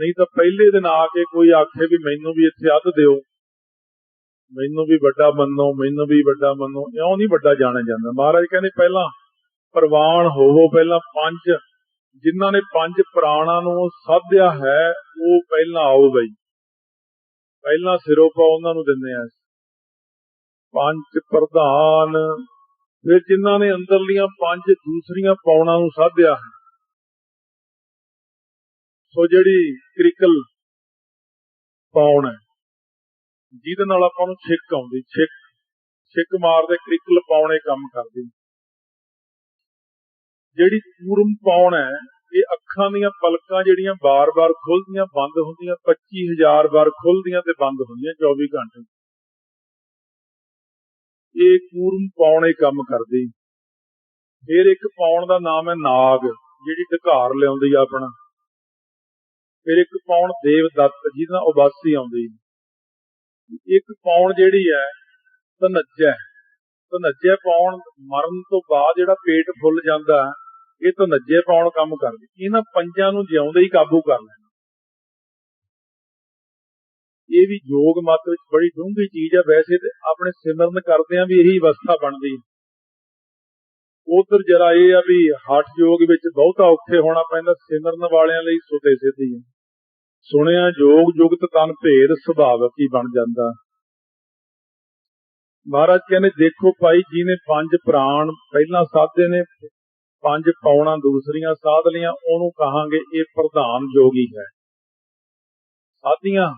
ਨਹੀਂ ਤਾਂ ਪਹਿਲੇ ਦਿਨ ਆ ਕੇ ਕੋਈ ਆਖੇ ਵੀ ਮੈਨੂੰ ਵੀ ਇੱਥੇ ਅੱਧ ਦਿਓ। ਮੈਨੂੰ ਵੀ ਵੱਡਾ ਮੰਨੋ, ਮੈਨੂੰ ਵੀ ਵੱਡਾ ਮੰਨੋ, ਇਉਂ ਨਹੀਂ ਵੱਡਾ ਜਾਣਿਆ ਜਾਂਦਾ। ਮਹਾਰਾਜ ਕਹਿੰਦੇ ਪਹਿਲਾਂ ਪ੍ਰਵਾਨ ਹੋਵੋ, ਪਹਿਲਾਂ ਪੰਜ, ਜਿਨ੍ਹਾਂ ਨੇ ਪੰਜ ਪ੍ਰਾਣਾਂ ਨੂੰ ਸਾਧਿਆ ਹੈ, ਉਹ ਪਹਿਲਾਂ ਆਓ ਬਈ। ਪਹਿਲਾਂ ਸਿਰੋਪਾ ਉਹਨਾਂ ਨੂੰ ਦਿੰਦੇ ਆ ਪੰਜ ਪ੍ਰਧਾਨ, ਫਿਰ ਜਿਨ੍ਹਾਂ ਨੇ ਅੰਦਰਲੀਆਂ ਪੰਜ ਦੂਸਰੀਆਂ ਪੌਣਾਂ ਨੂੰ ਸਾਧਿਆ ਹੈ ਸੋ ਜਿਹੜੀ ਕ੍ਰਿਕਲ ਪਾਉਣ ਹੈ, ਜਿਹਦੇ ਨਾਲ ਆਪਾਂ ਨੂੰ ਛਿੱਕ ਆਉਂਦੀ, ਛਿੱਕ ਛਿੱਕ ਮਾਰਦੇ ਕ੍ਰਿਕਲ ਪਾਉਣੇ ਕੰਮ ਕਰਦੀ ਜਿਹੜੀ ਪੂਰਮ ਪੌਣ ਹੈ, ਇਹ ਅੱਖਾਂ ਦੀਆਂ ਪਲਕਾਂ ਜਿਹੜੀਆਂ ਬਾਰ-ਬਾਰ ਖੁੱਲਦੀਆਂ, ਬੰਦ ਹੁੰਦੀਆਂ 25000 ਵਾਰ ਖੁੱਲਦੀਆਂ ਤੇ ਬੰਦ ਹੁੰਦੀਆਂ 24 ਘੰਟੇ। ਇਹ ਪੂਰਮ ਪਾਉਣੇ ਕੰਮ ਕਰਦੀ। ਫਿਰ ਇੱਕ ਪਾਉਣ ਦਾ ਨਾਮ ਹੈ ਨਾਗ, ਜਿਹੜੀ ਢਕਾਰ ਲਿਆਉਂਦੀ ਆ ਆਪਣਾ। ਫਿਰ ਇੱਕ ਪੌਣ ਦੇਵ ਦੱਤ ਜਿਹਦਾ ਉਬਾਸੀ ਆਉਂਦੀ ਇੱਕ ਪੌਣ ਜਿਹੜੀ ਹੈ ਤਨੱਜੈ ਤਨੱਜੈ ਪੌਣ ਮਰਨ ਤੋਂ ਬਾਅਦ ਜਿਹੜਾ ਪੇਟ ਫੁੱਲ ਜਾਂਦਾ ਇਹ ਤਨੱਜੈ ਪੌਣ ਕੰਮ ਕਰਦੀ ਇਹਨਾਂ ਪੰਜਾਂ ਨੂੰ ਜਿਉਂਦੇ ਹੀ ਕਾਬੂ ਕਰ ਲੈਣਾ ਇਹ ਵੀ ਯੋਗ ਮਤ ਵਿੱਚ ਬੜੀ ਡੂੰਘੀ ਚੀਜ਼ ਹੈ। ਵੈਸੇ ਤੇ ਆਪਣੇ ਸਿਮਰਨ ਕਰਦਿਆਂ ਵੀ ਇਹੀ ਅਵਸਥਾ ਬਣਦੀ ਉਧਰ ਜਰਾ ਇਹ ਆ ਵੀ ਹੱਠ ਯੋਗ ਵਿੱਚ ਬਹੁਤਾ ਔਖੇ ਹੋਣਾ ਪੈਂਦਾ, ਸਿਮਰਨ ਵਾਲਿਆਂ ਲਈ ਸੁਤੇ ਸਿੱਧੀ ਹੈ। ਸੁਣਿਆ ਜੋਗ ਜੁਗਤ ਤਨ ਭੇਦ ਸੁਭਾਵਕ ਹੀ ਬਣ ਜਾਂਦਾ। ਮਹਾਰਾਜ ਕਹਿੰਦੇ, ਦੇਖੋ ਭਾਈ ਜੀ ਨੇ ਪੰਜ ਪ੍ਰਾਣ, ਪਹਿਲਾਂ ਸਾਧੇ ਨੇ, ਪੰਜ ਪੌਣਾ, ਦੂਸਰੀਆਂ ਸਾਧ ਲੀਆਂ ਉਹਨੂੰ ਕਹਾਂਗੇ ਇਹ ਪ੍ਰਧਾਨ ਜੋਗੀ ਹੈ। ਸਾਧੀਆਂ,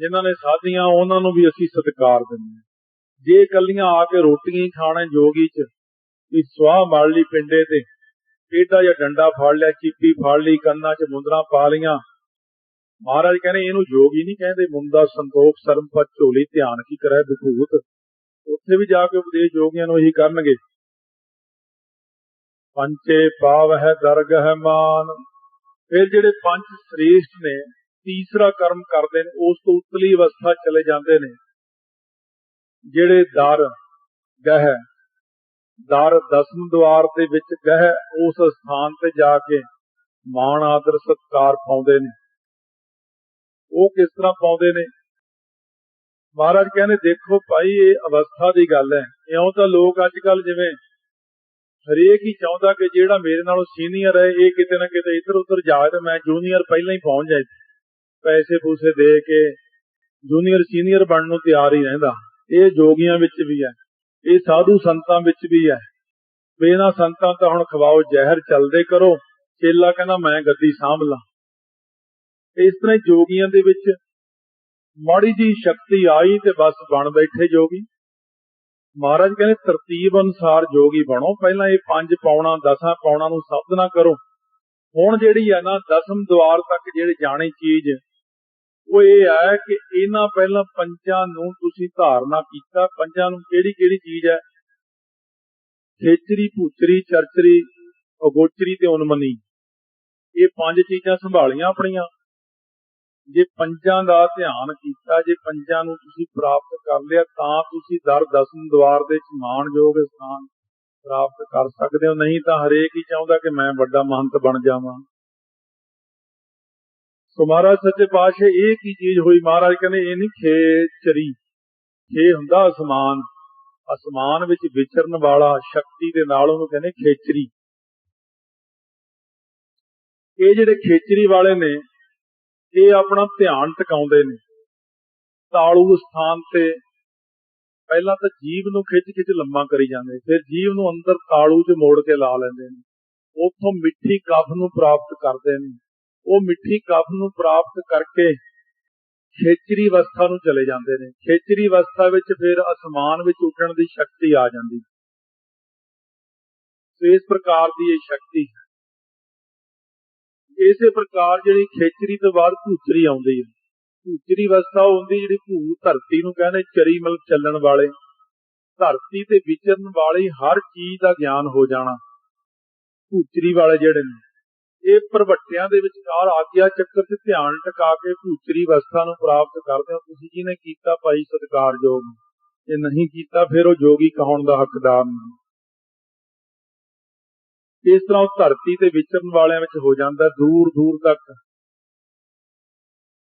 ਜਿਨ੍ਹਾਂ ਨੇ ਸਾਧੀਆਂ, ਉਹਨਾਂ ਨੂੰ ਵੀ ਅਸੀਂ ਸਤਿਕਾਰ ਦਿੰਦੇ ਜੇ ਇਕੱਲੀਆਂ ਆ ਕੇ ਰੋਟੀਆਂ ਹੀ ਖਾਣਾ ਜੋਗੀ ਚ, ਵੀ ਸਵਾਹ ਮੜ ਲਈ ਪਿੰਡੇ ਤੇ ਏਡਾ ਜਾਂ ਡੰਡਾ ਫੜ ਲਿਆ, ਚੀਪੀ ਫੜ ਲਈ, ਕੰਨਾਂ 'ਚ ਮੁੰਦਰਾ ਪਾ ਲੀਆਂ ਮਹਾਰਾਜ ਕਹਿੰਦੇ ਇਹਨੂੰ ਯੋਗੀ ਨਹੀਂ ਕਹਿੰਦੇ ਮੁੰਦਾ ਸੰਤੋਖ, ਸਰਮ ਪਤ ਝੋਲੀ, ਧਿਆਨ ਕੀ ਕਰੇ, ਵਿਭੂਤ। ਉੱਥੇ ਵੀ ਜਾ ਕੇ ਉਪਦੇਸ਼ ਯੋਗੀਆਂ ਨੂੰ ਇਹੀ ਕਰਨਗੇ। ਪੰਚੇ ਪਾਵ ਹੈ ਦਰਗਹ ਮਾਨ। ਫਿਰ ਜਿਹੜੇ ਪੰਜ ਸ੍ਰੇਸ਼ਟ ਨੇ, ਤੀਸਰਾ ਕਰਮ ਕਰਦੇ ਨੇ, ਉਸ ਤੋਂ ਉਤਲੀ ਅਵਸਥਾ ਚਲੇ ਜਾਂਦੇ ਨੇ। ਜਿਹੜੇ ਦਰ ਗਹਿ, ਦਰ ਦਸਮ ਦਵਾਰ ਦੇ ਵਿੱਚ ਗਹਿ, ਉਸ ਸਥਾਨ ਤੇ ਜਾ ਕੇ ਮਾਣ, ਆਦਰ, ਸਤਕਾਰ ਪਾਉਂਦੇ ਨੇ। ਉਹ ਕਿਸ ਤਰ੍ਹਾਂ ਪਾਉਂਦੇ ਨੇ? ਮਹਾਰਾਜ ਕਹਿੰਦੇ, ਦੇਖੋ ਭਾਈ, ਇਹ ਅਵਸਥਾ ਦੀ ਗੱਲ ਹੈ। ਇਉਂ ਤਾਂ ਲੋਕ ਅੱਜ ਕੱਲ ਜਿਵੇਂ ਹਰੇਕ ਹੀ ਚਾਹੁੰਦਾ ਕਿ ਜਿਹੜਾ ਮੇਰੇ ਨਾਲੋਂ ਸੀਨੀਅਰ ਹੈ, ਇਹ ਕਿਤੇ ਨਾ ਕਿਤੇ ਇੱਧਰ ਉੱਧਰ ਜਾਏ ਤੇ ਮੈਂ ਜੂਨੀਅਰ ਪਹਿਲਾਂ ਹੀ ਪਹੁੰਚ ਜਾਏ। ਪੈਸੇ ਪੂਸੇ ਦੇ ਕੇ ਜੂਨੀਅਰ ਸੀਨੀਅਰ ਬਣਨ ਨੂੰ ਤਿਆਰ ਹੀ ਰਹਿੰਦਾ। ਇਹ ਜੋਗੀਆਂ ਵਿੱਚ ਵੀ ਹੈ। ਇਹ ਸਾਧੂ ਸੰਤਾਂ ਵਿੱਚ ਵੀ ਹੈ। ਬੇਨਾ ਸੰਤਾਂ ਤਾਂ ਹੁਣ ਖਵਾਓ ਜ਼ਹਿਰ, ਚੱਲਦੇ ਕਰੋ। ਚੇਲਾ ਕਹਿੰਦਾ, ਮੈਂ ਗੱਦੀ ਸਾਂਭ ਲਾਂ ਇਸ ਤਰ੍ਹਾਂ ਜੋਗੀਆਂ ਦੇ ਵਿੱਚ ਮਾੜੀ ਜੀ ਸ਼ਕਤੀ ਆਈ ਤੇ ਬਸ ਬਣ ਬੈਠੇ ਜੋਗੀ। ਮਹਾਰਾਜ ਕਹਿੰਦੇ, ਤਰਤੀਬ ਅਨੁਸਾਰ ਜੋਗੀ ਬਣੋ। ਪਹਿਲਾਂ ਇਹ ਪੰਜ ਪਾਉਣਾ ਦਸਾਂ ਪਾਉਣਾ ਨੂੰ ਸਾਧਨਾ ਕਰੋ। ਹੁਣ ਜਿਹੜੀ ਹੈ ਨਾ, ਦਸਮ ਦੁਆਰ ਤੱਕ ਜਿਹੜੇ ਜਾਣੀ ਚੀਜ਼, ਉਹ ਇਹ ਹੈ ਕਿ ਇਹਨਾਂ ਪਹਿਲਾਂ ਪੰਜਾਂ ਨੂੰ ਤੁਸੀਂ ਧਾਰਨਾ ਕੀਤਾ। ਪੰਜਾਂ ਨੂੰ ਕਿਹੜੀ ਕਿਹੜੀ ਚੀਜ਼ ਹੈ ਖੇਚਰੀ, ਭੂਚਰੀ, ਚਰਚਰੀ, ਅਗੋਚਰੀ ਤੇ ਉਨਮਨੀ। ਇਹ ਪੰਜ ਚੀਜ਼ਾਂ ਸੰਭਾਲੀਆਂ ਆਪਣੀਆਂ। ਜੇ ਪੰਜਾਂ ਦਾ ਧਿਆਨ ਕੀਤਾ, ਜੇ ਪੰਜਾਂ ਨੂੰ ਤੁਸੀਂ ਪ੍ਰਾਪਤ ਕਰ ਲਿਆ, ਤਾਂ ਤੁਸੀਂ ਦਰ ਦਸਮ ਦਵਾਰ ਦੇ ਮਾਣਯੋਗ ਸਥਾਨ ਪ੍ਰਾਪਤ ਕਰ ਸਕਦੇ ਹੋ। ਨਹੀਂ ਤਾਂ ਹਰੇਕ ਹੀ ਚਾਹੁੰਦਾ ਕਿ ਮੈਂ ਵੱਡਾ ਮਹੰਤ ਬਣ ਜਾਵਾਂ। ਸੋ ਮਹਾਰਾਜ ਸੱਚੇ ਪਾਤਸ਼ਾਹ, ਇਹ ਕੀ ਚੀਜ਼ ਹੋਈ? ਮਹਾਰਾਜ ਕਹਿੰਦੇ, ਇਹ ਨਹੀਂ ਖੇਚਰੀ। ਖੇ ਹੁੰਦਾ ਅਸਮਾਨ। ਅਸਮਾਨ ਵਿੱਚ ਵਿਚਰਨ ਵਾਲਾ ਸ਼ਕਤੀ ਦੇ ਨਾਲ ਉਹਨੂੰ ਕਹਿੰਦੇ ਖੇਚਰੀ। ਇਹ ਜਿਹੜੇ ਖੇਚਰੀ ਵਾਲੇ ਨੇ ਇਹ ਆਪਣਾ ਧਿਆਨ ਟਿਕਾਉਂਦੇ ਨੇ। ਤਾਲੂ ਸਥਾਨ ਤੇ ਪਹਿਲਾਂ ਤਾਂ ਜੀਵ ਨੂੰ ਖਿੱਚ ਖਿੱਚ ਲੰਮਾ ਕਰੀ ਜਾਂਦੇ ਫਿਰ ਜੀਵ ਨੂੰ ਅੰਦਰ ਤਾਲੂ 'ਚ ਮੋੜ ਕੇ ਲਾ ਲੈਂਦੇ ਨੇ। ਉੱਥੋਂ ਮਿੱਠੀ ਕਫ ਨੂੰ ਪ੍ਰਾਪਤ ਕਰਦੇ ਨੇ। ਉਹ ਮਿੱਠੀ ਕਫ ਨੂੰ ਪ੍ਰਾਪਤ ਕਰਕੇ ਖੇਚਰੀ ਅਵਸਥਾ ਨੂੰ ਚਲੇ ਜਾਂਦੇ ਨੇ। ਖੇਚਰੀ ਅਵਸਥਾ ਵਿੱਚ ਫਿਰ ਅਸਮਾਨ ਵਿੱਚ ਉੱਡਣ ਦੀ ਸ਼ਕਤੀ ਆ ਜਾਂਦੀ। ਸੋ ਇਸ ਪ੍ਰਕਾਰ ਦੀ ਇਹ ਸ਼ਕਤੀ ਹੈ ਇਸੇ ਪ੍ਰਕਾਰ ਜਿਹੜੀ ਖੇਚਰੀ ਤੋਂ ਬਾਅਦ ਭੂਚਰੀ ਆਉਂਦੀ ਹੈ। ਭੂਚਰੀ ਅਵਸਥਾ ਹੁੰਦੀ ਜਿਹੜੀ ਭੂ ਧਰਤੀ ਨੂੰ ਕਹਿੰਦੇ ਚਰੀ ਮਲ ਚੱਲਣ ਵਾਲੇ। ਧਰਤੀ ਤੇ ਵਿਚਰਨ ਵਾਲੀ ਹਰ ਚੀਜ਼ ਦਾ ਗਿਆਨ ਹੋ ਜਾਣਾ। ਭੂਚਰੀ ਵਾਲੇ ਜਿਹੜੇ ਨੇ, ਇਹ ਪ੍ਰਵਟਿਆਂ ਦੇ ਵਿਚਕਾਰ ਆਗਿਆ ਚੱਕਰ ਤੇ ਧਿਆਨ ਟਿਕਾ ਕੇ ਭੂਚਰੀ ਅਵਸਥਾ ਨੂੰ ਪ੍ਰਾਪਤ ਕਰਦੇ ਹੋ। ਤੁਸੀਂ ਜਿਹਨੇ ਕੀਤਾ ਭਾਈ ਸਤਿਕਾਰਯੋਗ ਜੇ ਨਹੀਂ ਕੀਤਾ, ਫਿਰ ਉਹ ਜੋਗੀ ਕਹਾਉਣ ਦਾ ਹੱਕਦਾਰ ਨਹੀਂ। ਇਸ ਤਰ੍ਹਾਂ ਉਹ ਧਰਤੀ ਤੇ ਵਿਚਰਨ ਵਾਲਿਆਂ ਵਿੱਚ ਹੋ ਜਾਂਦਾ ਦੂਰ ਦੂਰ ਤੱਕ।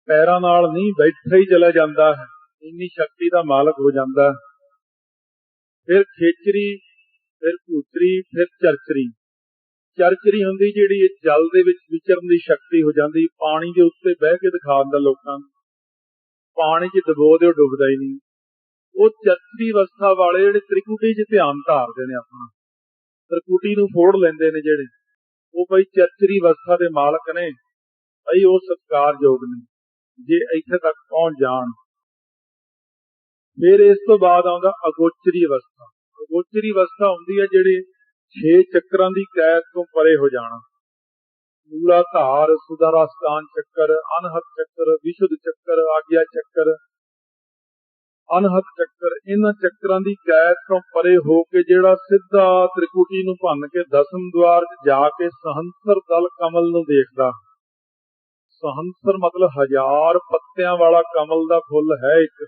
ਪੈਰਾਂ ਨਾਲ ਨਹੀਂ, ਬੈਠਾ ਹੀ ਚਲਾ ਜਾਂਦਾ ਹੈ। ਇੰਨੀ ਸ਼ਕਤੀ ਦਾ ਮਾਲਕ ਹੋ ਜਾਂਦਾ ਫਿਰ ਖੇਚਰੀ, ਫਿਰ ਭੂਤਰੀ, ਫਿਰ ਚਰਚਰੀ। ਚਰਚਰੀ ਹੁੰਦੀ ਜਿਹੜੀ ਜਲ ਦੇ ਵਿੱਚ ਵਿਚਰਨ ਦੀ ਸ਼ਕਤੀ ਹੋ ਜਾਂਦੀ, ਪਾਣੀ ਦੇ ਉੱਤੇ ਬਹਿ ਕੇ ਦਿਖਾ ਦਿੰਦਾ ਲੋਕਾਂ ਨੂੰ। ਪਾਣੀ 'ਚ ਡਬੋ ਦਿਓ, ਡੁੱਬਦਾ ਹੀ ਨਹੀਂ। ਉਹ ਚਰਚਰੀ ਅਵਸਥਾ ਵਾਲੇ ਜਿਹੜੇ ਤ੍ਰਿਕੁਟੀ 'ਚ ਧਿਆਨ ਧਾਰਦੇ ਨੇ ਆਪਣਾ। ਤ੍ਰਿਕੁਟੀ ਨੂੰ ਫੋੜ ਲੈਂਦੇ ਨੇ ਜਿਹੜੇ। ਉਹ ਭਾਈ ਚਰਚਰੀ ਅਵਸਥਾ ਦੇ ਮਾਲਕ ਨੇ। ਭਾਈ ਉਹ ਸਤਕਾਰਯੋਗ ਨੇ। ਜੇ ਇੱਥੇ ਤੱਕ ਪਹੁੰਚ ਜਾਣ। ਫਿਰ ਇਸ ਤੋਂ ਬਾਅਦ ਆਉਂਦਾ ਅਗੋਚਰੀ ਅਵਸਥਾ ਅਗੋਚਰੀ ਅਵਸਥਾ ਹੁੰਦੀ ਹੈ ਜਿਹੜੇ ਛੇ ਚੱਕਰਾਂ ਦੀ ਕੈਦ ਤੋਂ ਪਰੇ ਹੋ ਜਾਣਾ। ਮੂਲਾ ਧਾਰ, ਸੁਧਾਰਾ ਸਥਾਨ ਚੱਕਰ ਅਨਹਤ ਚੱਕਰ, ਵਿਸ਼ੁੱਧ ਚੱਕਰ, ਆਗਿਆ ਚੱਕਰ ਅਨਹਤ ਚੱਕਰ, ਇਹਨਾਂ ਚੱਕਰਾਂ ਦੀ ਕੈਦ ਤੋਂ ਪਰੇ ਹੋ ਕੇ ਜਿਹੜਾ ਸਿੱਧਾ ਤ੍ਰਿਕੁਟੀ ਨੂੰ ਭੰਨ ਕੇ ਦਸਮ ਦਵਾਰ 'ਚ ਜਾ ਕੇ ਸਹੰਸਰ ਦਲ ਕਮਲ ਨੂੰ ਦੇਖਦਾ। ਸਹੰਸਰ ਮਤਲਬ ਹਜ਼ਾਰ ਪੱਤਿਆਂ ਵਾਲਾ ਕਮਲ ਦਾ ਫੁੱਲ ਹੈ ਇੱਕ।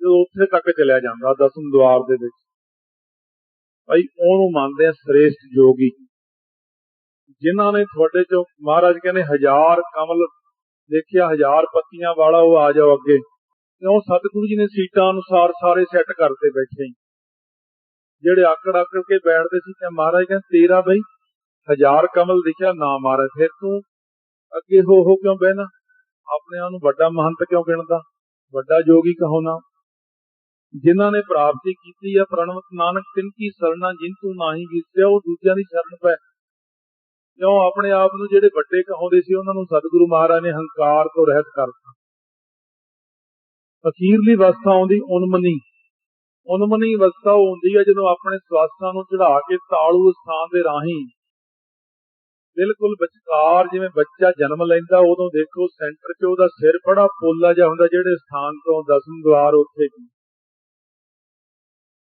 ਜੋ ਉੱਥੇ ਤੱਕ ਚਲਿਆ ਜਾਂਦਾ ਦਸਮ ਦਵਾਰ ਦੇ ਵਿੱਚ। ਭਾਈ, ਉਹਨੂੰ ਮੰਨਦੇ ਆ ਸ੍ਰੇਸ਼ਟ ਜੋਗੀ। ਜਿਨ੍ਹਾਂ ਨੇ ਤੁਹਾਡੇ ਚੋਂ, ਮਹਾਰਾਜ ਕਹਿੰਦੇ ਹਜ਼ਾਰ ਕਮਲ ਦੇਖਿਆ, ਹਜ਼ਾਰ ਪੱਤੀਆਂ ਵਾਲਾ ਉਹ ਆ ਜਾਓ ਅੱਗੇ। ਕਿਉਂ ਸਤਿਗੁਰੂ ਜੀ ਨੇ ਸੀਟਾਂ ਅਨੁਸਾਰ ਸਾਰੇ ਸੈੱਟ ਕਰਤੇ ਬੈਠੇ ਜਿਹੜੇ ਆਕੜ ਆਕੜ ਕੇ ਬੈਠਦੇ ਸੀ ਤੇ ਮਹਾਰਾਜ ਕਹਿੰਦੇ, ਤੇਰਾ ਬਈ ਹਜ਼ਾਰ ਕਮਲ ਦਿਖਿਆ, ਨਾ ਮਾਰੇ ਫਿਰ ਤੂੰ। ਅੱਗੇ ਹੋ ਹੋ ਕਿਉਂ ਬਹਿਣਾ? ਆਪਣੇ ਆਪ ਨੂੰ ਵੱਡਾ ਮਹੰਤ ਕਿਉਂ ਗਿਣਦਾ? ਵੱਡਾ ਜੋਗੀ ਕਹੋ ਜਿਨ੍ਹਾਂ ਨੇ ਪ੍ਰਾਪਤੀ ਕੀਤੀ ਹੈ ਪ੍ਰਣਵਤ ਨਾਨਕ ਤਿੰਨ ਕੀ ਸਰਣਾ ਜਿਨ ਤੂੰ ਨਾਹੀ ਗਿਸਿਆ ਉਹ ਦੂਜਿਆਂ ਦੀ ਸ਼ਰਨ ਪੈ। ਕਿਉਂ? ਆਪਣੇ ਆਪ ਨੂੰ ਜਿਹੜੇ ਵੱਡੇ ਕਹਾਉਂਦੇ ਸੀ, ਉਹਨਾਂ ਨੂੰ ਸਤਿਗੁਰੂ ਮਹਾਰਾਜ ਨੇ ਹੰਕਾਰ ਤੋਂ ਰਹਿਤ ਕਰਤਾ। ਅਖੀਰਲੀ ਅਵਸਥਾ ਆਉਂਦੀ ਉਨਮਨੀ। ਉਨਮਨੀ ਅਵਸਥਾ ਉਹ ਹੁੰਦੀ ਹੈ ਜਦੋਂ ਆਪਣੇ ਸਵਾਸਾਂ ਨੂੰ ਚੜਾ ਕੇ ਤਾਲੂ ਸਥਾਨ ਦੇ ਰਾਹੀਂ। ਬਿਲਕੁਲ ਵਿਚਕਾਰ ਜਿਵੇਂ ਬੱਚਾ ਜਨਮ ਲੈਂਦਾ, ਉਦੋਂ ਦੇਖੋ ਸੈਂਟਰ 'ਚ ਉਹਦਾ ਸਿਰ ਬੜਾ ਪੋਲਾ ਜਿਹਾ ਹੁੰਦਾ, ਜਿਹੜੇ ਸਥਾਨ ਤੋਂ ਦਸਮ ਦਵਾਰ ਉੱਥੇ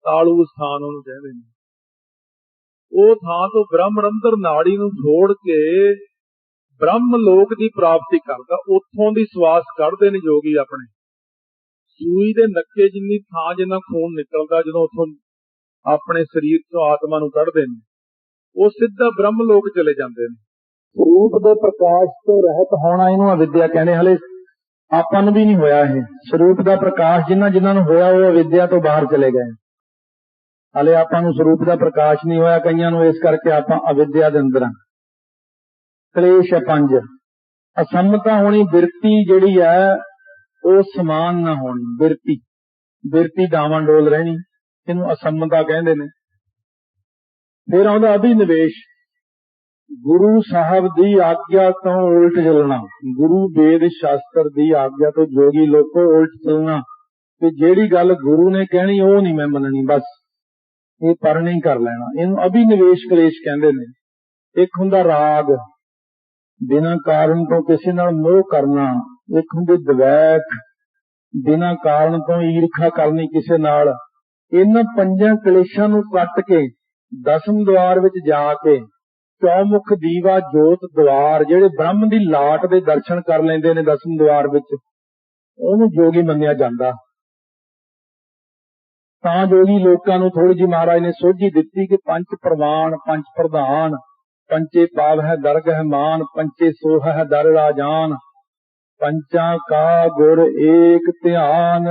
ਤਾਲੂ ਸਥਾਨ ਉਹਨੂੰ ਕਹਿੰਦੇ ਨੇ। ਉਹ ਥਾਂ ਤੋਂ ਬ੍ਰਹਮ ਅੰਦਰ ਨਾੜੀ ਨੂੰ ਛੋੜ ਕੇ ਬ੍ਰਹਮ ਲੋਕ ਦੀ ਪ੍ਰਾਪਤੀ ਕਰਦਾ, ਉੱਥੋਂ ਦੀ ਸਵਾਸ ਕੱਢਦੇ ਨੇ ਜੋਗੀ ਆਪਣੇ। ਸੂਈ ਦੇ ਨੱਕੇ ਜਿੰਨੀ ਥਾਂ ਜਿੰਨਾ ਖੂਨ ਨਿਕਲਦਾ ਜਦੋਂ ਉੱਥੋਂ ਆਪਣੇ ਸਰੀਰ ਤੋਂ ਆਤਮਾ ਨੂੰ ਕੱਢਦੇ ਨੇ, ਉਹ ਸਿੱਧਾ ਬ੍ਰਹਮ ਲੋਕ ਚਲੇ ਜਾਂਦੇ ਨੇ। ਸਰੂਪ ਦੇ ਪ੍ਰਕਾਸ਼ ਤੋਂ ਰਹਿਤ ਹੋਣਾ ਇਹਨੂੰ ਅਵਿਦਿਆ ਕਹਿੰਦੇ, ਹਲੇ ਆਪਾਂ ਨੂੰ ਵੀ ਨਹੀਂ ਹੋਇਆ ਇਹ। ਸਰੂਪ ਦਾ ਪ੍ਰਕਾਸ਼ ਜਿਨ੍ਹਾਂ ਜਿਨ੍ਹਾਂ ਨੂੰ ਹੋਇਆ, ਉਹ ਅਵਿਦਿਆ ਤੋਂ ਬਾਹਰ ਚਲੇ ਗਏ। ਹਲੇ ਆਪਾਂ ਨੂੰ ਸਰੂਪ ਦਾ ਪ੍ਰਕਾਸ਼ ਨਹੀਂ ਹੋਇਆ, ਕਈਆਂ ਨੂੰ ਇਸ ਕਰਕੇ ਆਪਾਂ ਅਵਿਦਿਆ ਦੇ ਅੰਦਰ ਆ। ਕਲੇਸ਼ ਹੈ ਪੰਜ ਅਸੰਮਤਾ ਹੋਣੀ ਬਿਰਤੀ ਜਿਹੜੀ ਹੈ ਉਹ ਸਮਾਨ ਨਾ ਹੋਣ, ਬਿਰਤੀ। ਬਿਰਤੀ ਦਾਵਾਂ ਡੋਲ ਰਹਿਣੀ, ਇਹਨੂੰ ਅਸੰਮਤਾ ਕਹਿੰਦੇ ਨੇ। ਫਿਰ ਆਉਂਦਾ ਅਭਿਨਵੇਸ਼ ਗੁਰੂ ਸਾਹਿਬ ਦੀ ਆਗਿਆ ਤੋਂ ਉਲਟ ਚੱਲਣਾ। ਗੁਰੂ ਵੇਦ ਸ਼ਾਸਤਰ ਦੀ ਆਗਿਆ ਤੋਂ ਜੋਗੀ ਲੋਕੋ ਉਲਟ ਚੱਲਣਾ। ਤੇ ਜਿਹੜੀ ਗੱਲ ਗੁਰੂ ਨੇ ਕਹਿਣੀ, ਉਹ ਨਹੀਂ ਮੈਂ ਮੰਨਣੀ, ਬਸ। ਇਹ ਪਰਣੀ ਕਰ ਲੈਣਾ। ਇਹਨੂੰ ਅਭਿਨਵੇਸ਼ ਕਲੇਸ਼ ਕਹਿੰਦੇ ਨੇ। ਇੱਕ ਹੁੰਦਾ ਰਾਗ। ਬਿਨਾਂ ਕਾਰਨ ਤੋਂ ਕਿਸੇ ਨਾਲ ਮੋਹ ਕਰਨਾ। ਇੱਕ ਹੁੰਦੇ ਦਵੈਤ, ਬਿਨਾਂ ਕਾਰਨ ਤੋਂ ਈਰਖਾ ਕਰਨੀ ਕਿਸੇ ਨਾਲ। ਇਹਨਾਂ ਪੰਜਾਂ ਕਲੇਸ਼ਾਂ ਨੂੰ ਕੱਟ ਕੇ ਦਸਮ ਦਵਾਰ ਵਿੱਚ ਜਾ ਕੇ ਚੌਮੁਖ ਦੀਵਾ ਜੋਤ ਦਵਾਰ, ਜਿਹੜੇ ਬ੍ਰਹਮ ਦੀ ਲਾਟ ਦੇ ਦਰਸ਼ਨ ਕਰ ਲੈਂਦੇ ਨੇ ਦਸਮ ਦਵਾਰ ਵਿੱਚ, ਉਹਨੂੰ ਜੋਗੀ ਮੰਨਿਆ ਜਾਂਦਾ। ਤਾਂ ਜੋਗੀ ਲੋਕਾਂ ਨੂੰ ਥੋੜੀ ਜਿਹੀ ਮਹਾਰਾਜ ਨੇ ਸੋਝੀ ਦਿੱਤੀ ਕਿ ਪੰਜ ਪ੍ਰਵਾਨ ਪੰਜ ਪ੍ਰਧਾਨ, ਪੰਚੇ ਪਾਵ ਹੈ ਦਰਗ ਹੈ ਮਾਨ, ਪੰਚੇ ਸੋਹ ਹੈ ਦਰ ਰਾਜਾਨ ਪੰਚਾਂ ਕਾ ਗੁਰ ਏਕ ਧਿਆਨ।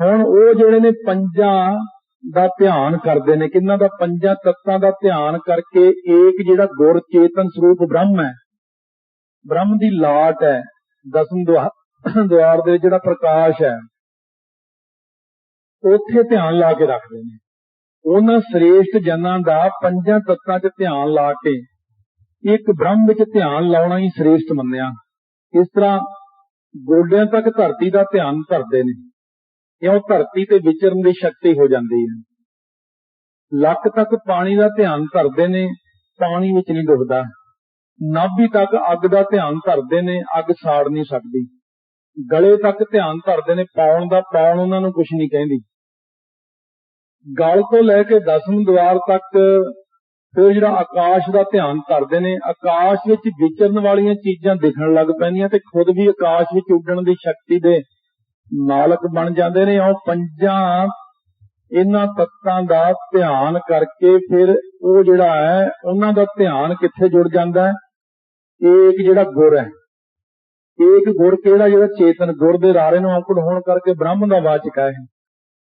ਹੁਣ ਉਹ ਜਿਹੜੇ ਨੇ ਪੰਜਾਂ ਦਾ ਧਿਆਨ ਕਰਦੇ ਨੇ, ਕਿੰਨਾ ਦਾ? ਪੰਜਾਂ ਤੱਤਾਂ ਦਾ ਧਿਆਨ ਕਰਕੇ ਏਕ ਜਿਹੜਾ ਗੁਰ ਚੇਤਨ ਸਰੂਪ ਬ੍ਰਹਮ ਹੈ। ਬ੍ਰਹਮ ਦੀ ਲਾਟ ਹੈ, ਦਸਮ ਦੁਆਰ ਦੇ ਜਿਹੜਾ ਪ੍ਰਕਾਸ਼ ਹੈ, ਉੱਥੇ ਧਿਆਨ ਲਾ ਕੇ ਰੱਖਦੇ ਨੇ। ਉਹਨਾਂ ਸ੍ਰੇਸ਼ਟ ਜਨਾਂ ਦਾ ਪੰਜਾਂ ਤੱਤਾਂ 'ਚ ਧਿਆਨ ਲਾ ਕੇ ਇੱਕ ਬ੍ਰਹਮ ਵਿੱਚ ਧਿਆਨ ਲਾਉਣਾ ਹੀ ਸ੍ਰੇਸ਼ਟ ਮੰਨਿਆ। ਇਸ ਤਰ੍ਹਾਂ ਗੋਡਿਆਂ ਤੱਕ ਧਰਤੀ ਦਾ ਧਿਆਨ ਧਰਦੇ ਨੇ। ਕਿਉਂ? ਧਰਤੀ ਤੇ ਵਿਚਰਨ ਦੀ ਸ਼ਕਤੀ ਹੋ ਜਾਂਦੀ ਹੈ। ਲੱਕ ਤੱਕ ਪਾਣੀ ਦਾ ਧਿਆਨ ਧਰਦੇ ਨੇ, ਪਾਣੀ ਵਿੱਚ ਨਹੀਂ ਡੁੱਬਦਾ। ਨਾਭੀ ਤੱਕ ਅੱਗ ਦਾ ਧਿਆਨ ਧਰਦੇ ਨੇ, ਅੱਗ ਸਾੜ ਨਹੀਂ ਸਕਦੀ। ਗਲੇ ਤੱਕ ਧਿਆਨ ਧਰਦੇ ਨੇ, ਪਾਉਣ ਦਾ ਪਾਉਣ ਉਹਨਾਂ ਨੂੰ ਕੁਝ ਨਹੀਂ ਕਹਿੰਦੀ। ਗਲ ਤੋਂ ਲੈ ਕੇ ਦਸਮ ਦਵਾਰ ਤੱਕ ਫਿਰ ਉਹ ਜਿਹੜਾ ਆਕਾਸ਼ ਦਾ ਧਿਆਨ ਧਰਦੇ ਨੇ, ਆਕਾਸ਼ ਵਿੱਚ ਵਿਚਰਨ ਵਾਲੀਆਂ ਚੀਜ਼ਾਂ ਦਿਖਣ ਲੱਗ ਪੈਂਦੀਆਂ ਤੇ ਖੁਦ ਵੀ ਆਕਾਸ਼ ਵਿੱਚ ਉੱਡਣ ਦੀ ਸ਼ਕਤੀ ਦੇ ਮਾਲਕ ਬਣ ਜਾਂਦੇ ਨੇ। ਉਹ ਪੰਜਾਂ ਇਹਨਾਂ ਤੱਤਾਂ ਦਾ ਧਿਆਨ ਕਰਕੇ ਫਿਰ ਉਹ ਜਿਹੜਾ ਹੈ, ਉਹਨਾਂ ਦਾ ਧਿਆਨ ਕਿੱਥੇ ਜੁੜ ਜਾਂਦਾ ਹੈ? ਇੱਕ ਜਿਹੜਾ ਗੁਰ ਹੈ। ਏਕ ਗੁਰ ਕਿਹੜਾ ਜਿਹੜਾ ਚੇਤਨ ਗੁਰ ਦੇ ਰਾਰੇ ਨੂੰ ਔਂਕੜ ਹੋਣ ਕਰਕੇ ਬ੍ਰਹਮ ਦਾ ਵਾਚਕ ਹੈ।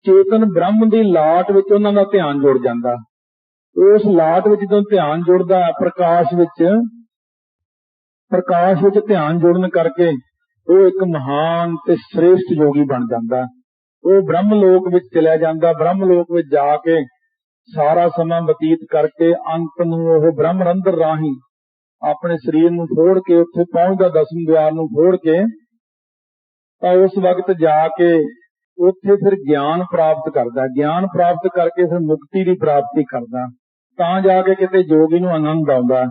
ਚੇਤਨ ਬ੍ਰਹਮ ਦੀ ਲਾਟ ਵਿੱਚ ਉਹਨਾਂ ਦਾ ਧਿਆਨ ਜੁੜ ਜਾਂਦਾ। ਉਸ ਲਾਟ ਵਿੱਚ ਜਦੋਂ ਧਿਆਨ ਜੁੜਦਾ, ਪ੍ਰਕਾਸ਼ ਵਿੱਚ ਪ੍ਰਕਾਸ਼ ਵਿੱਚ ਧਿਆਨ ਜੁੜਨ ਕਰਕੇ ਉਹ ਇੱਕ ਮਹਾਨ ਤੇ ਸ੍ਰੇਸ਼ਟ ਯੋਗੀ ਬਣ ਜਾਂਦਾ। ਉਹ ਬ੍ਰਹਮ ਲੋਕ ਵਿੱਚ ਚਲਿਆ ਜਾਂਦਾ। ਬ੍ਰਹਮ ਲੋਕ ਵਿੱਚ ਜਾ ਕੇ ਸਾਰਾ ਸਮਾਂ ਬਤੀਤ ਕਰਕੇ ਅੰਤ ਨੂੰ ਉਹ ਬ੍ਰਹਮ ਰੰਦਰ ਰਾਹੀਂ ਆਪਣੇ ਸਰੀਰ ਨੂੰ ਫੋੜ ਕੇ ਉੱਥੇ ਪਹੁੰਚਦਾ, ਦਸਮ ਦੁਆਰ ਨੂੰ ਫੋੜ ਕੇ, ਤਾਂ ਉਸ ਵਕਤ ਜਾ ਕੇ ਉੱਥੇ ਫਿਰ ਗਿਆਨ ਪ੍ਰਾਪਤ ਕਰਦਾ। ਗਿਆਨ ਪ੍ਰਾਪਤ ਕਰਕੇ ਫਿਰ ਮੁਕਤੀ ਦੀ ਪ੍ਰਾਪਤੀ ਕਰਦਾ। ਤਾਂ ਜਾ ਕੇ ਕਿਤੇ ਜੋਗੀ ਨੂੰ ਆਨੰਦ ਆਉਂਦਾ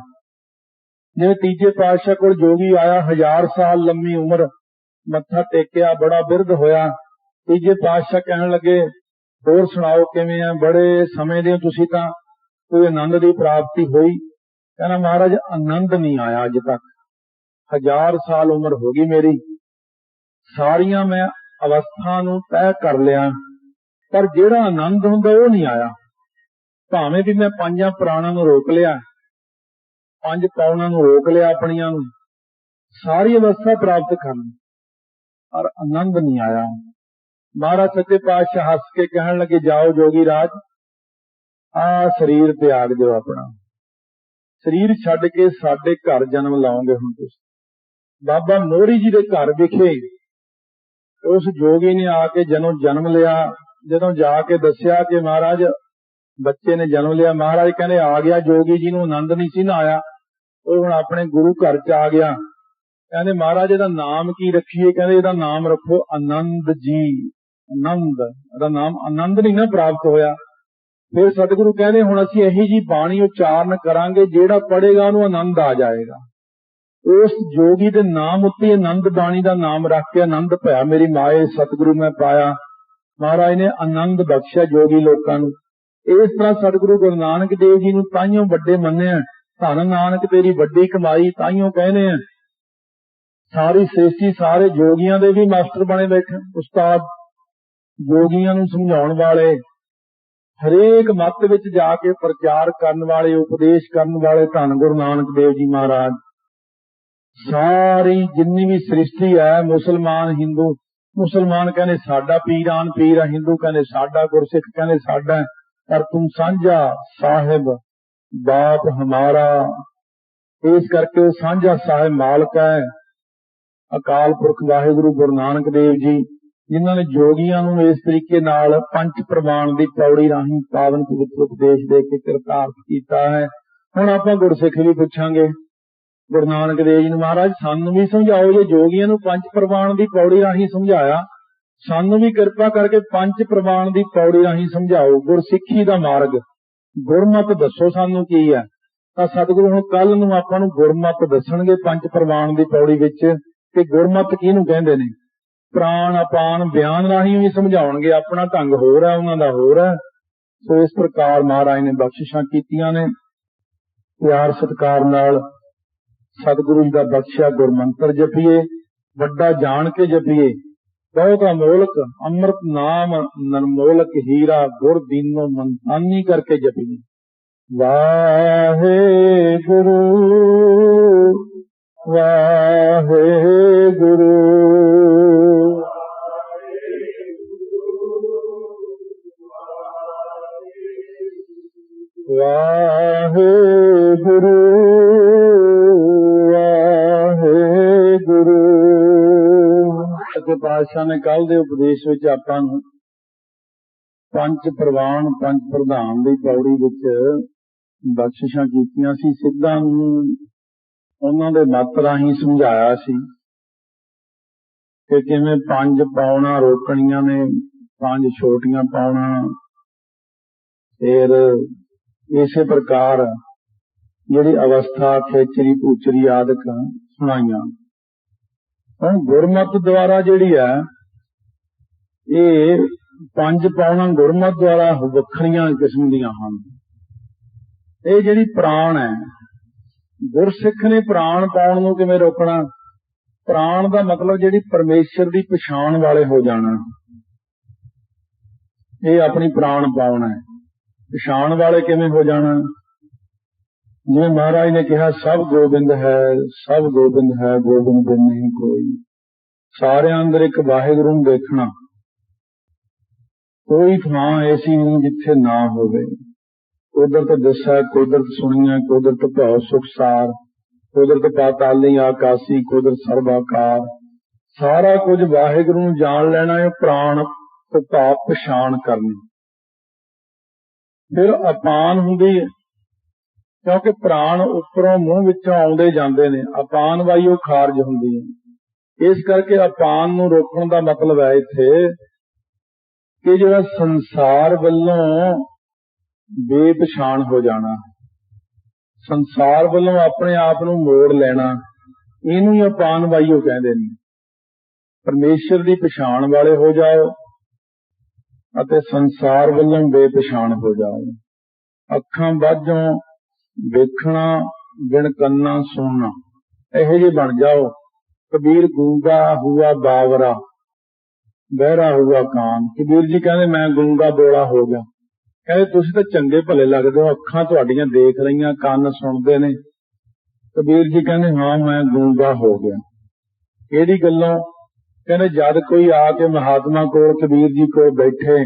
ਜਿਵੇਂ ਤੀਜੇ ਪਾਤਸ਼ਾਹ ਕੋਲ ਜੋਗੀ ਆਇਆ, ਹਜ਼ਾਰ ਸਾਲ ਲੰਮੀ ਉਮਰ, ਮੱਥਾ ਟੇਕਿਆ, ਬੜਾ ਬਿਰਧ ਹੋਇਆ। ਤੀਜੇ ਪਾਤਸ਼ਾਹ ਕਹਿਣ ਲੱਗੇ, ਹੋਰ ਸੁਣਾਓ ਕਿਵੇਂ ਆ? ਬੜੇ ਸਮੇਂ ਦੇ ਤੁਸੀਂ ਤਾਂ, ਕੋਈ ਆਨੰਦ ਦੀ ਪ੍ਰਾਪਤੀ ਹੋਈ? ਕਹਿੰਦਾ, ਮਹਾਰਾਜ, ਆਨੰਦ ਨਹੀਂ ਆਇਆ ਅਜੇ ਤੱਕ। ਹਜ਼ਾਰ ਸਾਲ ਉਮਰ ਹੋ ਗਈ ਮੇਰੀ। ਸਾਰੀਆਂ ਮੈਂ ਅਵਸਥਾ ਨੂੰ ਤੈਅ ਕਰ ਲਿਆ। ਪਰ ਜਿਹੜਾ ਆਨੰਦ ਹੁੰਦਾ ਉਹ ਨਹੀਂ ਆਇਆ। ਭਾਵੇਂ ਵੀ ਮੈਂ ਪੰਜਾਂ ਪ੍ਰਾਣਾਂ ਨੂੰ ਰੋਕ ਲਿਆ, ਪੰਜ ਪੌਣਾਂ ਨੂੰ ਰੋਕ ਲਿਆ ਆਪਣੀਆਂ ਨੂੰ, ਸਾਰੀ ਅਵਸਥਾ ਪ੍ਰਾਪਤ ਕਰ ਲਈ, ਪਰ ਆਨੰਦ ਨਹੀਂ ਆਇਆ। ਮਹਾਰਾਜ ਸੱਚੇ ਪਾਤਸ਼ਾਹ ਹੱਸ ਕੇ ਕਹਿਣ ਲੱਗੇ, ਜਾਓ ਜੋਗੀ ਰਾਜ, ਆ ਸਰੀਰ ਤਿਆਗ ਦਿਓ ਆਪਣਾ। ਸਰੀਰ ਛੱਡ ਕੇ ਸਾਡੇ ਘਰ ਜਨਮ ਲਾਉਂਗੇ ਹੁਣ ਤੁਸੀਂ। ਬਾਬਾ ਮੋਹਰੀ ਜੀ ਦੇ ਘਰ ਵਿਖੇ ਉਸ ਜੋਗੀ ਨੇ ਆ ਕੇ ਜਦੋਂ ਜਨਮ ਲਿਆ, ਜਦੋਂ ਜਾ ਕੇ ਦੱਸਿਆ ਕਿ ਮਹਾਰਾਜ ਬੱਚੇ ਨੇ ਜਨਮ ਲਿਆ, ਮਹਾਰਾਜ ਕਹਿੰਦੇ, ਆ ਗਿਆ ਜੋਗੀ ਜੀ ਨੂੰ, ਆਨੰਦ ਨਹੀਂ ਸੀ ਨਾ ਆਇਆ। ਉਹ ਹੁਣ ਆਪਣੇ ਗੁਰੂ ਘਰ ਚ ਆ ਗਿਆ। ਕਹਿੰਦੇ, ਮਹਾਰਾਜ, ਇਹਦਾ ਨਾਮ ਕੀ ਰੱਖੀਏ? ਕਹਿੰਦੇ, ਇਹਦਾ ਨਾਮ ਰੱਖੋ ਆਨੰਦ ਜੀ। ਆਨੰਦ। ਇਹਦਾ ਨਾਮ ਆਨੰਦ ਨਹੀਂ ਨਾ ਪ੍ਰਾਪਤ ਹੋਇਆ। ਫਿਰ ਸਤਿਗੁਰੂ ਕਹਿੰਦੇ, ਹੁਣ ਅਸੀਂ ਇਹੀ ਜੀ ਬਾਣੀ ਉਚਾਰਨ ਕਰਾਂਗੇ, ਜਿਹੜਾ ਪੜੇਗਾ ਉਹਨੂੰ ਆਨੰਦ ਆ ਜਾਏਗਾ। ਉਸ ਜੋਗੀ ਦੇ ਨਾਮ ਉੱਤੇ ਆਨੰਦ ਬਾਣੀ ਦਾ ਨਾਮ ਰੱਖ ਕੇ ਆਨੰਦ ਭਇਆ, ਮੇਰੀ ਮਾਏ, ਸਤਿਗੁਰੂ ਮੈਂ ਪਾਇਆ। ਮਹਾਰਾਜ ਨੇ ਆਨੰਦ ਬਖਸ਼ਿਆ ਜੋਗੀ ਲੋਕਾਂ ਨੂੰ। ਇਸ ਤਰ੍ਹਾਂ ਸਤਿਗੁਰੂ ਗੁਰੂ ਨਾਨਕ ਦੇਵ ਜੀ ਨੂੰ ਤਾਈਓ ਵੱਡੇ ਮੰਨਿਆ ਧੰਨ ਨਾਨਕ ਤੇਰੀ ਵੱਡੀ ਕਮਾਈ ਤਾਈਓ ਕਹਿੰਦੇ ਆ। ਸਾਰੀ ਸ੍ਰਿਸ਼ਟੀ, ਸਾਰੇ ਜੋਗੀਆਂ ਦੇ ਵੀ ਮਾਸਟਰ ਬਣੇ ਬੈਠੇ ਉਸਤਾਦ ਜੋਗੀਆਂ ਨੂੰ ਸਮਝਾਉਣ ਵਾਲੇ, ਹਰੇਕ ਮੱਤ ਵਿੱਚ ਜਾ ਕੇ ਪ੍ਰਚਾਰ ਕਰਨ ਵਾਲੇ, ਉਪਦੇਸ਼ ਕਰਨ ਵਾਲੇ ਧੰਨ ਗੁਰੂ ਨਾਨਕ ਦੇਵ ਜੀ ਮਹਾਰਾਜ। ਸਾਰੀ ਜਿੰਨੀ ਵੀ ਸ੍ਰਿਸ਼ਟੀ ਹੈ, ਮੁਸਲਮਾਨ, ਹਿੰਦੂ, ਮੁਸਲਮਾਨ ਕਹਿੰਦੇ ਸਾਡਾ ਪੀਰਾਨ ਪੀਰ ਹੈ ਹਿੰਦੂ ਕਹਿੰਦੇ ਸਾਡਾ ਗੁਰਸਿੱਖ, ਕਹਿੰਦੇ ਸਾਡਾ ਪਰ ਤੂੰ ਸਾਂਝਾ ਸਾਹਿਬ, ਬਾਪ ਹਮਾਰਾ। ਇਸ ਕਰਕੇ ਉਹ ਸਾਂਝਾ ਸਾਹਿਬ ਮਾਲਕ ਹੈ। ਅਕਾਲ ਪੁਰਖ ਵਾਹਿਗੁਰੂ ਗੁਰੂ ਨਾਨਕ ਦੇਵ ਜੀ, ਜਿਨ੍ਹਾਂ ਨੇ ਜੋਗੀਆਂ ਨੂੰ ਇਸ ਤਰੀਕੇ ਨਾਲ ਪੰਜ ਪ੍ਰਮਾਣ ਦੀ ਪੌੜੀ ਰਾਹੀਂ ਪਾਵਨ ਪਵਿੱਤਰ ਉਪਦੇਸ਼ ਦੇ ਕੇ ਕਿਰਤਾਰਥ ਕੀਤਾ ਹੈ। ਹੁਣ ਆਪਾਂ ਗੁਰਸਿੱਖ ਵੀ ਪੁੱਛਾਂਗੇ। ਗੁਰੂ ਨਾਨਕ ਦੇਵ ਜੀ ਨੂੰ ਮਹਾਰਾਜ, ਸਾਨੂੰ ਵੀ ਸਮਝਾਓ, ਜੇ ਜੋਗੀਆਂ ਨੂੰ ਪੰਜ ਪ੍ਰਮਾਣ ਦੀ ਪੌੜੀ ਰਾਹੀਂ ਸਮਝਾਇਆ ਸਾਨੂੰ ਵੀ ਕਿਰਪਾ ਕਰਕੇ ਪੰਜ ਪ੍ਰਵਾਨ ਦੀ ਪੌੜੀ ਰਾਹੀਂ ਸਮਝਾਓ, ਗੁਰਸਿੱਖੀ ਦਾ ਮਾਰਗ। ਗੁਰਮਤ ਦੱਸੋ ਸਾਨੂੰ ਕੀ ਹੈ? ਤਾਂ ਸਤਿਗੁਰੂ ਹੁਣ ਕੱਲ ਨੂੰ ਆਪਾਂ ਨੂੰ ਗੁਰਮਤ ਦੱਸਣਗੇ ਪੰਜ ਪ੍ਰਮਾਣ ਦੀ ਪੌੜੀ ਵਿੱਚ ਕਿ ਗੁਰਮਤ ਕਿਹਨੂੰ ਕਹਿੰਦੇ ਨੇ? ਪ੍ਰਾਣ, ਅਪਾਨ, ਬਿਆਨ ਰਾਹੀਂ ਵੀ ਸਮਝਾਉਣਗੇ, ਆਪਣਾ ਢੰਗ ਹੋਰ ਹੈ, ਉਹਨਾਂ ਦਾ ਹੋਰ ਹੈ। ਸੋ ਇਸ ਪ੍ਰਕਾਰ ਮਹਾਰਾਜ ਨੇ ਬਖਸ਼ਿਸ਼ਾਂ ਕੀਤੀਆਂ ਨੇ। ਪਿਆਰ, ਸਤਕਾਰ ਨਾਲ ਸਤਿਗੁਰੂ ਜੀ ਦਾ ਬਖਸ਼ਿਆ ਗੁਰਮੰਤਰ ਜਪੀਏ, ਵੱਡਾ ਜਾਣ ਕੇ ਜਪੀਏ। ਬਹੁਤ ਅਮੋਲਕ ਅੰਮ੍ਰਿਤ ਨਾਮ ਨਰਮੋਲਕ ਹੀਰਾ ਗੁਰ ਦੀਨੋ ਮੰਤਾਨੀ ਕਰਕੇ ਜਪੀਏ ਵਾਹਿਗੁਰੂ ਵਾਹਿਗੁਰੂ ਵਾਹਿਗੁਰੂ। ਵਾਹਿਗੁਰੂ। ਪਾਤਸ਼ਾਹ ਨੇ ਕੱਲ ਦੇ ਉਪਦੇਸ਼ ਵਿੱਚ ਆਪਾਂ ਨੂੰ ਪੰਜ ਪ੍ਰਵਾਨ, ਪੰਜ ਪ੍ਰਧਾਨ ਦੀ ਪੌੜੀ ਵਿੱਚ ਬਖਸ਼ਿਸ਼ਾਂ ਕੀਤੀਆਂ ਸੀ। ਸਿੱਧਾਂ ਨੂੰ ਉਹਨਾਂ ਦੇ ਮਤ ਰਾਹੀਂ ਸਮਝਾਇਆ ਸੀ ਕਿ ਕਿਵੇਂ ਪੰਜ ਪਾਉਣਾ ਰੋਕਣੀਆਂ ਨੇ, ਪੰਜ ਛੋਟੀਆਂ ਪਾਉਣਾ। ਫਿਰ ਇਸੇ ਪ੍ਰਕਾਰ ਜਿਹੜੀ ਅਵਸਥਾ ਖੇਚਰੀ ਪੂਚਰੀ ਆਦਿਕ ਸੁਣਾਈਆਂ। ਹੁਣ ਗੁਰਮਤ ਦੁਆਰਾ ਜਿਹੜੀ ਹੈ, ਇਹ ਪੰਜ ਪਾਉਣਾ ਗੁਰਮਤ ਦੁਆਰਾ ਵੱਖਰੀਆਂ ਕਿਸਮ ਦੀਆਂ ਹਨ। ਇਹ ਜਿਹੜੀ ਪ੍ਰਾਣ ਹੈ, ਗੁਰਸਿੱਖ ਨੇ ਪ੍ਰਾਣ ਪਾਉਣ ਨੂੰ ਕਿਵੇਂ ਰੋਕਣਾ? ਪ੍ਰਾਣ ਦਾ ਮਤਲਬ ਜਿਹੜੀ ਪਰਮੇਸ਼ਰ ਦੀ ਪਛਾਣ ਵਾਲੇ ਹੋ ਜਾਣਾ। ਇਹ ਆਪਣੀ ਪ੍ਰਾਣ ਪਾਉਣਾ ਹੈ। ਪਛਾਣ ਵਾਲੇ ਕਿਵੇਂ ਹੋ ਜਾਣਾ? ਜਿਵੇਂ ਮਹਾਰਾਜ ਨੇ ਕਿਹਾ, ਸਭ ਗੋਬਿੰਦ ਹੈ, ਸਭ ਗੋਬਿੰਦ ਹੈ, ਗੋਬਿੰਦ ਬਿਨ ਨਹੀਂ ਕੋਈ। ਸਾਰਿਆਂ ਅੰਦਰ ਇੱਕ ਵਾਹਿਗੁਰੂ ਨੂੰ ਦੇਖਣਾ। ਕੋਈ ਥਾਂ ਐਸੀ ਨਹੀਂ ਜਿੱਥੇ ਨਾ ਹੋਵੇ। ਕੁਦਰਤ ਦਿਸਾ, ਕੁਦਰਤ ਸੁਣੀਆਂ ਕੁਦਰਤ ਭਾਉ ਸੁਖਸਾਰ ਕੁਦਰਤ ਪਾਤਾਲੀ ਆਕਾਸੀ, ਕੁਦਰਤ ਸਰਬਾਕਾਰ ਸਾਰਾ ਕੁਝ ਵਾਹਿਗੁਰੂ ਨੂੰ ਜਾਣ ਲੈਣਾ ਹੈ, ਪ੍ਰਾਣ ਤੋਂ ਭਾਵ ਪਛਾਣ ਕਰਨੀ। ਫਿਰ ਅਪਾਨ ਹੁੰਦੀ ਹੈ। ਕਿਉਂਕਿ ਪ੍ਰਾਣ ਉੱਪਰੋਂ ਮੂੰਹ ਵਿੱਚੋਂ ਆਉਂਦੇ ਜਾਂਦੇ ਨੇ, ਅਪਾਨ ਵਾਯੂ ਖਾਰਜ ਹੁੰਦੀ ਹੈ। ਇਸ ਕਰਕੇ ਅਪਾਨ ਨੂੰ ਰੋਕਣ ਦਾ ਮਤਲਬ ਹੈ ਇੱਥੇ ਕਿ ਜਿਹੜਾ ਸੰਸਾਰ ਵੱਲੋਂ ਬੇਪਛਾਣ ਹੋ ਜਾਣਾ, ਸੰਸਾਰ ਵੱਲੋਂ ਆਪਣੇ ਆਪ ਨੂੰ ਮੋੜ ਲੈਣਾ, ਇਹਨੂੰ ਹੀ ਅਪਾਨ ਵਾਯੂ ਕਹਿੰਦੇ ਨੇ। ਪਰਮੇਸ਼ਰ ਦੀ ਪਛਾਣ ਵਾਲੇ ਹੋ ਜਾਓ ਅਤੇ ਸੰਸਾਰ ਵੱਲੋਂ ਬੇਪਛਾਣ ਹੋ ਜਾਓ। ਅੱਖਾਂ ਬਾਝੋਂ ਵੇਖਣਾ ਬਿਨ ਕੰਨਾਂ ਸੁਣਨਾ। ਇਹੋ ਜਿਹੇ ਬਣ ਜਾਓ। ਕਬੀਰ ਗੂੰਗਾ ਹੁਆ ਬਾਵਰਾ, ਬਹਿਰਾ ਹੁਆ ਕਾਨ ਕਬੀਰ ਜੀ ਕਹਿੰਦੇ, ਮੈਂ ਗੂੰਗਾ ਬੋਲਾ ਹੋ ਗਿਆ। ਕਹਿੰਦੇ, ਤੁਸੀਂ ਤਾਂ ਚੰਗੇ ਭਲੇ ਲੱਗਦੇ ਹੋ, ਅੱਖਾਂ ਤੁਹਾਡੀਆਂ ਦੇਖ ਰਹੀਆਂ, ਕੰਨ ਸੁਣਦੇ ਨੇ। ਕਬੀਰ ਜੀ ਕਹਿੰਦੇ, ਹਾਂ, ਮੈਂ ਗੂੰਗਾ ਹੋ ਗਿਆ। ਕਿਹੜੀ ਗੱਲੋਂ? ਕਹਿੰਦੇ, ਜਦ ਕੋਈ ਆ ਕੇ ਮਹਾਤਮਾ ਕੋਲ ਕਬੀਰ ਜੀ ਕੋਲ ਬੈਠੇ,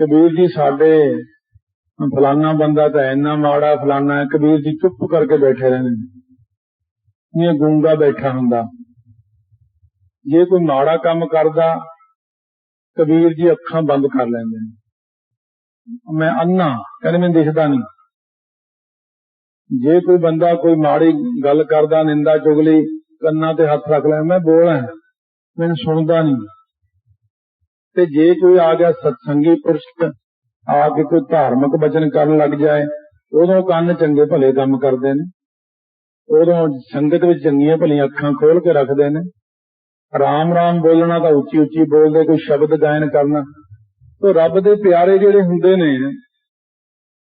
ਕਬੀਰ ਜੀ ਸਾਡੇ ਫਲਾਨਾ ਬੰਦਾ ਤਾਂ ਇੰਨਾ ਮਾੜਾ ਫਲਾਨਾ ਕਬੀਰ ਜੀ ਚੁੱਪ ਕਰਕੇ ਬੈਠੇ ਰਹਿੰਦੇ ਨੇ। ਇਹ ਗੂੰਗਾ ਬੈਠਾ ਹੁੰਦਾ। ਜੇ ਕੋਈ ਮਾੜਾ ਕੰਮ ਕਰਦਾ, ਕਬੀਰ ਜੀ ਅੱਖਾਂ ਬੰਦ ਕਰ ਲੈਂਦੇ ਨੇ। ਮੈਂ ਅੰਨਾ ਕਹਿੰਦੇ ਮੈਨੂੰ ਦਿਖਦਾ ਨਹੀਂ। ਜੇ ਕੋਈ ਬੰਦਾ ਕੋਈ ਮਾੜੀ ਗੱਲ ਕਰਦਾ, ਨਿੰਦਾ ਚੁਗਲੀ, ਕੰਨਾਂ ਤੇ ਹੱਥ ਰੱਖ ਲੈ, ਮੈਂ ਬੋਲਾਂ ਮੈਨੂੰ ਸੁਣਦਾ ਨਹੀਂ। ਤੇ ਜੇ ਕੋਈ ਆ ਗਿਆ ਸਤਸੰਗੀ ਪੁਰਸ਼ ਆ ਕੇ ਕੋਈ ਧਾਰਮਿਕ ਬਚਨ ਕਰਨ ਲੱਗ ਜਾਏ, ਉਦੋਂ ਕੰਨ ਚੰਗੇ ਭਲੇ ਕੰਮ ਕਰਦੇ ਨੇ। ਉਦੋਂ ਸੰਗਤ ਵਿੱਚ ਚੰਗੀਆਂ ਭਲੀਆਂ ਅੱਖਾਂ ਖੋਲ ਕੇ ਰੱਖਦੇ ਨੇ। ਰਾਮ ਰਾਮ ਬੋਲਣਾ ਤਾਂ ਉੱਚੀ ਉੱਚੀ ਬੋਲਦੇ, ਕੋਈ ਸ਼ਬਦ ਗਾਇਨ ਕਰਨਾ। ਤੋ ਰੱਬ ਦੇ ਪਿਆਰੇ ਜਿਹੜੇ ਹੁੰਦੇ ਨੇ,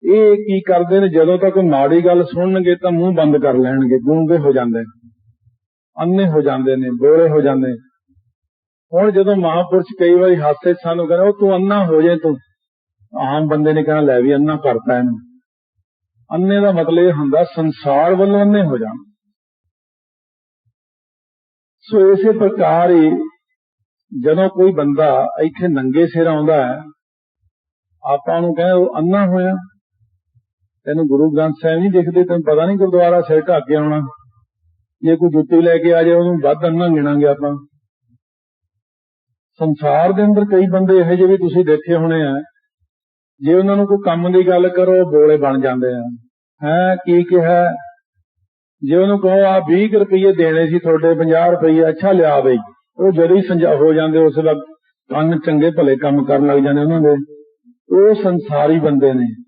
ਇਹ ਕੀ ਕਰਦੇ ਨੇ? ਜਦੋਂ ਤੱਕ ਮਾੜੀ ਗੱਲ ਸੁਣਨਗੇ ਤਾਂ ਮੂੰਹ ਬੰਦ ਕਰ ਲੈਣਗੇ, ਗੂੰਗੇ ਹੋ ਜਾਂਦੇ ਨੇ। ਅੰਨੇ ਹੋ ਜਾਂਦੇ ਨੇ, ਬੋਲੇ ਹੋ ਜਾਂਦੇ ਹੁਣ ਜਦੋਂ ਮਹਾਪੁਰਸ਼ ਕਈ ਵਾਰੀ ਹਾਸੇ ਸਾਨੂੰ ਕਹਿੰਦੇ, ਉਹ ਤੂੰ ਅੰਨਾ ਹੋ ਜਾਏ ਤੂੰ। ਆਮ ਬੰਦੇ ਨੇ ਕਹਿਣਾ, ਲੈ ਵੀ ਅੰਨਾ ਕਰਤਾ ਇਹਨੂੰ। ਅੰਨੇ ਦਾ ਮਤਲਬ ਇਹ ਹੁੰਦਾ, ਸੰਸਾਰ ਵੱਲੋਂ ਅੰਨੇ ਹੋ ਜਾਣ। ਸੋ ਇਸੇ ਪ੍ਰਕਾਰ ਹੀ ਜਦੋਂ ਕੋਈ ਬੰਦਾ ਇੱਥੇ ਨੰਗੇ ਸਿਰ ਆਉਂਦਾ ਹੈ, ਆਪਾਂ ਨੂੰ ਕਹੇ ਉਹ ਅੰਨਾ ਹੋਇਆ। ਤੈਨੂੰ ਗੁਰੂ ਗ੍ਰੰਥ ਸਾਹਿਬ ਨਹੀਂ ਦਿਖਦੇ ਤੈਨੂੰ ਪਤਾ ਨਹੀਂ ਗੁਰਦੁਆਰਾ ਸਿਰ ਢੱਕ ਕੇ ਆਉਣਾ। ਜੇ ਕੋਈ ਜੁੱਤੀ ਲੈ ਕੇ ਆ ਜਾਏ, ਉਹਨੂੰ ਵੱਧ ਅੰਨਾ ਗਿਣਾਂਗੇ ਆਪਾਂ। ਸੰਸਾਰ ਦੇ ਅੰਦਰ ਕਈ ਬੰਦੇ ਇਹੋ ਜਿਹੇ ਵੀ ਤੁਸੀਂ ਦੇਖੇ ਹੋਣੇ ਆ ਜੇ ਉਹਨਾਂ ਨੂੰ ਕੋਈ ਕੰਮ ਦੀ ਗੱਲ ਕਰੋ ਬੋਲੇ ਬਣ ਜਾਂਦੇ ਆ। ਹੈ, ਕੀ ਕਿਹਾ? ਜੇ ਉਹਨੂੰ ਕਹੋ ਆ 20 ਰੁਪਏ ਦੇਣੇ ਸੀ ਤੁਹਾਡੇ 50 ਰੁਪਏ ਅੱਛਾ ਲਿਆ ਬਈ। ਉਹ ਜਦੋਂ ਸੰਜਾ ਹੋ ਜਾਂਦੇ, ਉਸ ਵਕਤ ਕੰਨ ਚੰਗੇ ਭਲੇ ਕੰਮ ਕਰਨ ਲੱਗ ਜਾਂਦੇ ਉਹਨਾਂ ਦੇ। ਉਹ ਸੰਸਾਰੀ ਬੰਦੇ ਨੇ।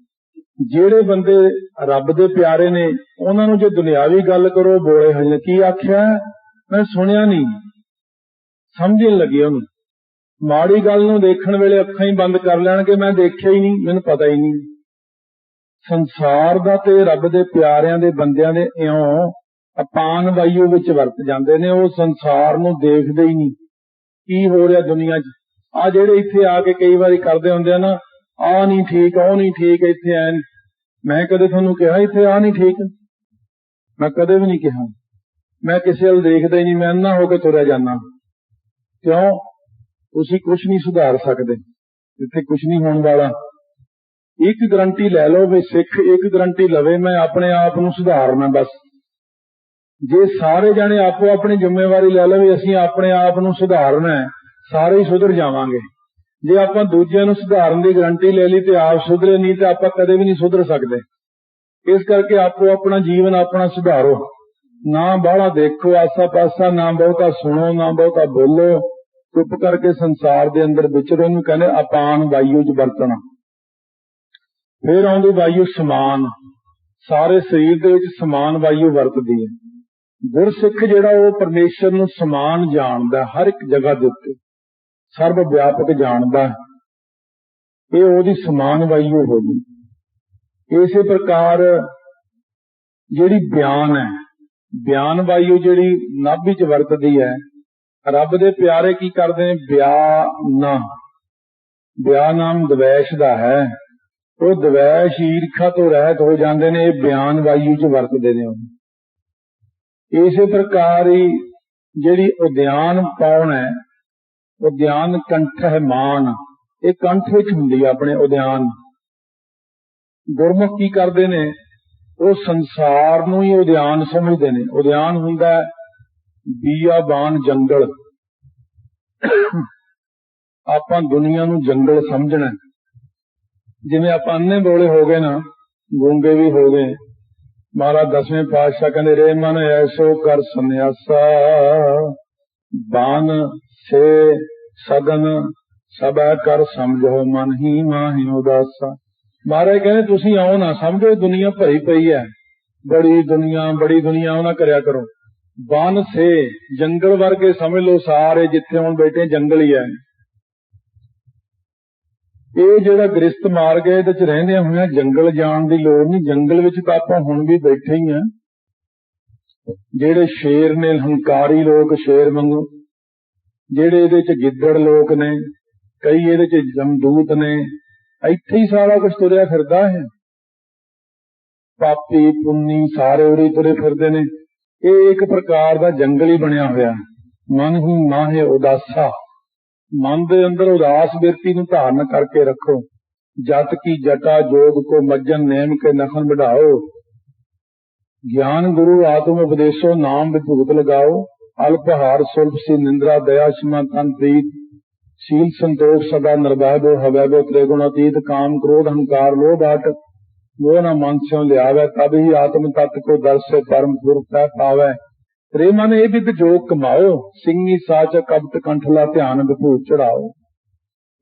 ਜਿਹੜੇ ਬੰਦੇ ਰੱਬ ਦੇ ਪਿਆਰੇ ਨੇ, ਉਹਨਾਂ ਨੂੰ ਜੇ ਦੁਨਿਆਵੀ ਗੱਲ ਕਰੋ ਬੋਲੇ ਹੋ ਜਾਂਦੇ ਕੀ ਆਖਿਆ? ਮੈਂ ਸੁਣਿਆ ਨਹੀਂ। ਸਮਝਣ ਲੱਗੀ ਉਹਨੂੰ। ਮਾੜੀ ਗੱਲ ਨੂੰ ਦੇਖਣ ਵੇਲੇ ਅੱਖਾਂ ਹੀ ਬੰਦ ਕਰ ਲੈਣਗੇ, ਮੈਂ ਦੇਖਿਆ ਹੀ ਨਹੀਂ, ਮੈਨੂੰ ਪਤਾ ਹੀ ਨਹੀਂ। ਸੰਸਾਰ ਦਾ ਤੇ ਰੱਬ ਦੇ ਪਿਆਰਿਆਂ ਦੇ ਬੰਦਿਆਂ ਦੇ ਇਉਂ ਅਪਾਨ ਵਾਯੂ ਵਿੱਚ ਵਰਤ ਜਾਂਦੇ ਨੇ, ਉਹ ਸੰਸਾਰ ਨੂੰ ਦੇਖਦੇ ਹੀ ਨਹੀਂ। ਕੀ ਹੋ ਰਿਹਾ ਦੁਨੀਆ 'ਚ? ਆ ਜਿਹੜੇ ਇੱਥੇ ਆ ਕੇ ਕਈ ਵਾਰੀ ਕਰਦੇ ਹੁੰਦੇ ਆ ਨਾ ਆ ਨਹੀਂ ਠੀਕ, ਉਹ ਨਹੀਂ ਠੀਕ, ਇੱਥੇ ਐ ਮੈਂ ਕਦੇ ਤੁਹਾਨੂੰ ਕਿਹਾ ਇੱਥੇ ਆ ਨਹੀਂ ਠੀਕ? ਮੈਂ ਕਦੇ ਵੀ ਨਹੀਂ ਕਿਹਾ। ਮੈਂ ਕਿਸੇ ਵੱਲ ਦੇਖਦਾ ਹੀ ਨਹੀਂ, ਮੈਂ ਅੰਨਾ ਹੋ ਕੇ ਤੁਰਿਆ ਜਾਂਦਾ। ਕਿਉਂ? ਤੁਸੀਂ ਕੁਝ ਨਹੀਂ ਸੁਧਾਰ ਸਕਦੇ, ਇੱਥੇ ਕੁਝ ਨਹੀਂ ਹੋਣ ਵਾਲਾ। ਇੱਕ ਗਰੰਟੀ ਲੈ ਲਓ ਵੀ ਸਿੱਖ ਇੱਕ ਗਰੰਟੀ ਲਵੇ, ਮੈਂ ਆਪਣੇ ਆਪ ਨੂੰ ਸੁਧਾਰਨਾ ਬਸ। ਜੇ ਸਾਰੇ ਜਾਣੇ ਆਪੋ ਆਪਣੀ ਜ਼ਿੰਮੇਵਾਰੀ ਲੈ ਲਵੇ, ਅਸੀਂ ਆਪਣੇ ਆਪ ਨੂੰ ਸੁਧਾਰਨਾ ਹੈ, ਸਾਰੇ ਹੀ ਸੁਧਰ ਜਾਵਾਂਗੇ। ਜੇ ਆਪਾਂ ਦੂਜਿਆਂ ਨੂੰ ਸੁਧਾਰਨ ਦੀ ਗਰੰਟੀ ਲੈ ਲਈ ਤੇ ਆਪ ਸੁਧਰੇ, ਨਹੀਂ ਤੇ ਆਪਾਂ ਕਦੇ ਵੀ ਨਹੀਂ ਸੁਧਰ ਸਕਦੇ। ਇਸ ਕਰਕੇ ਆਪੋ ਆਪਣਾ ਜੀਵਨ ਆਪਣਾ ਸੁਧਾਰੋ। ਨਾ ਬਾਹਲਾ ਦੇਖੋ ਆਸਾ ਪਾਸਾ ਨਾ ਬਹੁਤਾ ਸੁਣੋ, ਨਾ ਬਹੁਤਾ ਬੋਲੋ। ਚੁੱਪ ਕਰਕੇ ਸੰਸਾਰ ਦੇ ਅੰਦਰ ਵਿਚਰੋ ਨੂੰ ਕਹਿੰਦੇ ਅਪਾਨ ਵਾਯੂ ਚ ਵਰਤਣਾ। ਫਿਰ ਆਉਂਦੀ ਵਾਯੂ ਸਮਾਨ। ਸਾਰੇ ਸਰੀਰ ਦੇ ਵਿੱਚ ਸਮਾਨ ਵਾਯੂ ਵਰਤਦੀ ਹੈ। ਗੁਰਸਿੱਖ ਜਿਹੜਾ ਉਹ ਪਰਮੇਸ਼ਰ ਨੂੰ ਸਮਾਨ ਜਾਣਦਾ ਹਰ ਇੱਕ ਜਗ੍ਹਾ ਦੇ ਉੱਤੇ। ਸਰਬ ਵਿਆਪਕ ਜਾਣਦਾ ਇਹ ਉਹਦੀ ਸਮਾਨ ਵਾਯੂ ਹੋ ਗਈ। ਇਸੇ ਪ੍ਰਕਾਰ ਜਿਹੜੀ ਬਿਆਨ ਹੈ, ਬਿਆਨ ਵਾਯੂ ਜਿਹੜੀ ਨਾਭੀ ਚ ਵਰਤਦੀ ਹੈ ਰੱਬ ਦੇ ਪਿਆਰੇ ਕੀ ਕਰਦੇ ਨੇ? ਬਿਆਨ ਬਿਆਨ ਨਾਮ ਦਵੈਸ਼ ਦਾ ਹੈ। ਉਹ ਦਵੈਸ਼ ਈਰਖਾ ਤੋਂ ਰਹਿਤ ਹੋ ਜਾਂਦੇ ਨੇ, ਇਹ ਬਿਆਨ ਵਾਯੂ ਚ ਵਰਤਦੇ ਨੇ ਉਹ। ਇਸੇ ਪ੍ਰਕਾਰ ਹੀ ਜਿਹੜੀ ਉਦਿਆਨ ਪਾਉਣ ਹੈ, ਉਦਿਆਨ ਕੰਠ ਹੈ ਮਾਨ। ਇਹ ਕੰਠ ਵਿੱਚ ਹੁੰਦੀ ਹੈ ਆਪਣੇ ਉਦਿਆਨ। ਗੁਰਮੁਖ ਕੀ ਕਰਦੇ ਨੇ? ਉਹ ਸੰਸਾਰ ਨੂੰ ਹੀ ਉਦਿਆਨ ਸਮਝਦੇ ਨੇ। ਉਦਿਆਨ ਹੁੰਦਾ ਹੈ ਬੀਆਬਾਨ ਜੰਗਲ। ਆਪਾਂ ਦੁਨੀਆ ਨੂੰ ਜੰਗਲ ਸਮਝਣਾ ਹੈ। ਜਿਵੇਂ ਆਪਾਂ ਅੰਨੇ ਬੋਲੇ ਹੋ ਗਏ ਨਾ, ਗੂੰਗੇ ਵੀ ਹੋ ਗਏ। ਮਹਾਰਾਜ ਦਸਵੇਂ ਪਾਤਸ਼ਾਹ ਕਹਿੰਦੇ, ਰੇ ਮਨ ਐਸੋ ਕਰ ਸੰਨਿਆਸਾ। ਬਾਨ ਸੇ ਸਗਨ ਸਭੈ ਕਰ ਸਮਝੋ ਮਨ ਹੀ ਮਾਹਿ ਉਦਾਸਾ। ਮਹਾਰਾਜ ਕਹਿੰਦੇ, ਤੁਸੀਂ ਆਓ ਨਾ, ਸਮਝੋ ਇਹ ਦੁਨੀਆ ਭਰੀ ਪਈ ਹੈ। ਬੜੀ ਦੁਨੀਆ ਬੜੀ ਦੁਨੀਆ ਉਹ ਨਾ ਕਰਿਆ ਕਰੋ। ਬਨ ਸੇ, ਜੰਗਲ ਵਰਗੇ ਸਮਝ ਲਓ ਸਾਰੇ ਜਿੱਥੇ ਹੁਣ ਬੈਠੇ ਜੰਗਲ ਹੀ ਹੈ ਇਹ ਜਿਹੜਾ ਗ੍ਰਸਤ ਮਾਰਗ ਹੈ, ਇਹਦੇ ਚ ਰਹਿੰਦੇ ਹੋਇਆ ਜੰਗਲ ਜਾਣ ਦੀ ਲੋੜ ਨਹੀਂ। ਜੰਗਲ ਵਿੱਚ ਤਾਂ ਆਪਾਂ ਹੁਣ ਵੀ ਬੈਠੇ ਹੀ ਆ। ਜਿਹੜੇ ਸ਼ੇਰ ਨੇ, ਹੰਕਾਰੀ ਲੋਕ ਸ਼ੇਰ ਵਾਂਗੂ, ਜਿਹੜੇ ਇਹਦੇ ਚ ਗਿੱਦੜ ਲੋਕ ਨੇ, ਕਈ ਇਹਦੇ ਚ ਜਮਦੂਤ ਨੇ, ਇੱਥੇ ਹੀ ਸਾਰਾ ਕੁਝ ਤੁਰਿਆ ਫਿਰਦਾ ਹੈ। ਪਾਪੀ, ਪੁੰਨੀ ਸਾਰੇ ਉਰੇ ਤੁਰੇ ਫਿਰਦੇ ਨੇ। ਇਹ ਇੱਕ ਪ੍ਰਕਾਰ ਦਾ ਜੰਗਲ ਹੀ ਬਣਿਆ ਹੋਇਆ। ਮਨ ਹੀ ਮਾਹੇ ਉਦਾਸਾ। ਮਨ ਦੇ ਅੰਦਰ ਉਦਾਸ ਬਿਰਤੀ ਨੂੰ ਧਾਰਨ ਕਰਕੇ ਰੱਖੋ। ਜਤ ਕੀ ਜਟਾ ਜੋਗ ਕੋ ਮੱਜਨ ਨੇਮ ਕੇ ਨਖਨ ਵਧਾਓ ਗਿਆਨ ਗੁਰੂ ਆਤਮ ਉਪਦੇਸ਼ੋ ਨਾਮ ਵਿਭੂਤ ਲਗਾਓ। ਅਲਪਹਾਰ ਸੁਲਭ ਸੀ ਨਿੰਦਰਾ ਦਇਆ ਸ਼ਮਾ ਤਨ ਪ੍ਰੀਤ। ਸੀਲ ਸੰਤੋਖ ਸਦਾ ਨਿਰਭੈ ਬੋ ਹਵੈ ਬੋ ਤ੍ਰਿਗੁਣ ਅਤੀਤ। ਕਾਮ ਕ੍ਰੋਧ ਹੰਕਾਰ ਲੋਭ ਆਟ ਮੋਹ ਨਾ ਮਨ ਸਿਉ ਲਿਆਵੈ ਤਬ ਹੀ ਆਤਮ ਤਤ ਕੋ ਦਰਸੇ ਪਰਮ ਪੁਰਖ ਪੈ ਪਾਵੈ। ਰੇ ਮਨ ਇਹ ਵਿਦ ਜੋਗ ਕਮਾਓ, ਸਿੰਘੀ ਸਾਚ ਕਬਤ ਕੰਠਲਾ ਧਿਆਨ ਵਿਭੂਤ ਚੜਾਓ।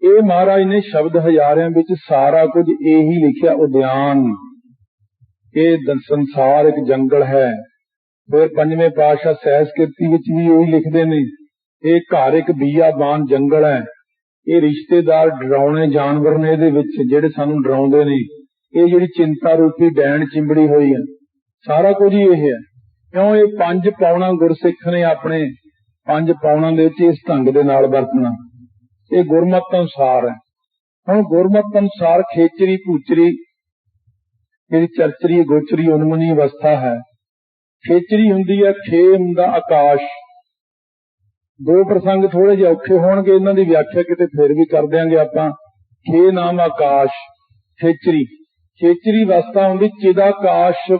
ਇਹ ਮਹਾਰਾਜ ਨੇ ਸ਼ਬਦ ਹਜ਼ਾਰਿਆਂ ਵਿੱਚ ਸਾਰਾ ਕੁਝ ਇਹੀ ਲਿਖਿਆ, ਉਦਿਆਨ। ਇਹ ਸੰਸਾਰ ਇੱਕ ਜੰਗਲ ਹੈ। ਫਿਰ ਪੰਜਵੇਂ ਪਾਤਸ਼ਾਹ ਸਹਿਜ ਕੀਰਤੀ ਵਿੱਚ ਵੀ ਉਹੀ ਲਿਖਦੇ ਨੇ, ਇਹ ਘਰ ਇੱਕ ਬੀਆਬਾਨ ਜੰਗਲ ਹੈ। ਇਹ ਰਿਸ਼ਤੇਦਾਰ ਡਰਾਉਣੇ ਜਾਨਵਰ ਨੇ ਇਹਦੇ ਵਿੱਚ, ਜਿਹੜੇ ਸਾਨੂੰ ਡਰਾਉਂਦੇ ਨੇ। ਇਹ ਜਿਹੜੀ ਚਿੰਤਾ ਰੂਪੀ ਡੈਣ ਚਿੰਬੜੀ ਹੋਈ ਹੈ ਸਾਰਾ ਕੁਝ ਹੀ ਇਹ ਹੈ ਕਿਉਂ ਇਹ ਪੰਜ ਪਾਉਣਾ ਗੁਰਸਿੱਖ ਨੇ ਆਪਣੇ ਪੰਜ ਪੌਣਾਂ ਦੇ ਵਿੱਚ ਇਸ ਢੰਗ ਦੇ ਨਾਲ ਵਰਤਣਾ? ਇਹ ਗੁਰਮਤ ਅਨੁਸਾਰ ਹੈ। ਹੁਣ ਗੁਰਮਤ ਅਨੁਸਾਰ ਖੇਚਰੀ ਭੂਚਰੀ, ਜਿਹੜੀ ਚਰਚਰੀ, ਗੋਚਰੀ, ਉਨਮਨੀ ਅਵਸਥਾ ਹੈ। ਖੇਚਰੀ ਹੁੰਦੀ ਹੈ ਖੇ ਹੁੰਦਾ ਆਕਾਸ਼। ਦੋ ਪ੍ਰਸੰਗ ਥੋੜੇ ਜਿਹੇ ਔਖੇ ਹੋਣਗੇ, ਇਹਨਾਂ ਦੀ ਵਿਆਖਿਆ ਕਿਤੇ ਫਿਰ ਵੀ ਕਰ ਦਿਆਂਗੇ ਆਪਾਂ। ਖੇ ਨਾਮ ਆਕਾਸ਼, ਖੇਚਰੀ। ਖੇਚਰੀ ਅਵਸਥਾ ਹੁੰਦੀ ਚਿਦਾਕਾਸ਼